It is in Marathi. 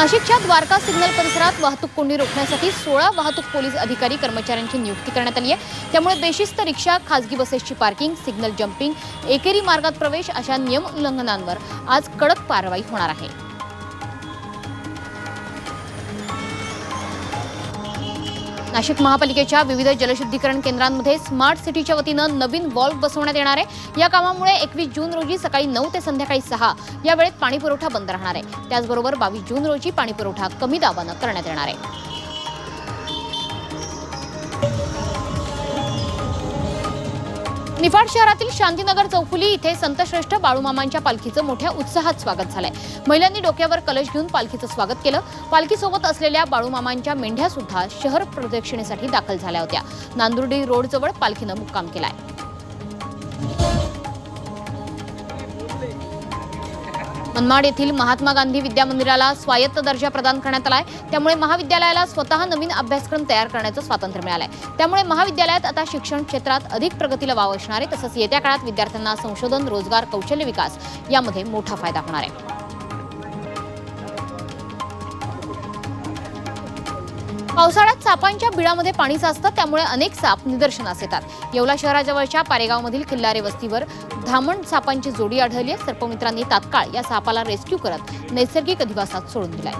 नाशिकच्या द्वारका सिग्नल परिसरात वाहतूक कोंडी रोखण्यासाठी सोळा वाहतूक पोलीस अधिकारी कर्मचाऱ्यांची नियुक्ती करण्यात आली आहे. त्यामुळे बेशिस्त रिक्षा खासगी बसेसची पार्किंग सिग्नल जम्पिंग एकेरी मार्गात प्रवेश अशा नियम उल्लंघनांवर आज कडक कारवाई होणार आहे. नाशिक महापालिकेच्या विविध जलशुद्धीकरण केंद्रांमध्ये स्मार्ट सिटीच्या वतीनं नवीन वॉल्व बसवण्यात येणार आहे. या कामामुळे एकवीस जून रोजी सकाळी नऊ ते संध्याकाळी सहा या वेळेत पाणीपुरवठा बंद राहणार आहे. त्याचबरोबर बावीस जून रोजी पाणीपुरवठा कमी दाबानं करण्यात येणार आहे. निफाड शहरातील शांतीनगर चौफुली इथे संतश्रेष्ठ बाळूमामांच्या पालखीचं मोठ्या उत्साहात स्वागत झालंय. महिलांनी डोक्यावर कलश घेऊन पालखीचं स्वागत केलं. पालखीसोबत असलेल्या बाळूमामांच्या मेंढ्या सुद्धा शहर प्रदक्षिणेसाठी दाखल झाल्या होत्या. नांदुर्डी रोडजवळ पालखीनं मुक्काम केलाय. मनमाड येथील महात्मा गांधी विद्या मंदिराला स्वायत्त दर्जा प्रदान करण्यात आलाय. त्यामुळे महाविद्यालयाला स्वतः नवीन अभ्यासक्रम तयार करण्याचं स्वातंत्र्य मिळालंय. त्यामुळे महाविद्यालयात आता शिक्षण क्षेत्रात अधिक प्रगतीला वाव असणार आहे. तसंच येत्या काळात विद्यार्थ्यांना संशोधन रोजगार कौशल्य विकास यामध्ये मोठा फायदा होणार आहे. पावसाळ्यात सापांच्या बिळामध्ये पाणी साचतं त्यामुळे अनेक साप निदर्शनास येतात. येवला शहराजवळच्या पारेगावमधील किल्लारे वस्तीवर धामण सापांची जोडी आढळली आहे. सर्पमित्रांनी तात्काळ या सापाला रेस्क्यू करत नैसर्गिक अधिवासात सोडून दिलाय.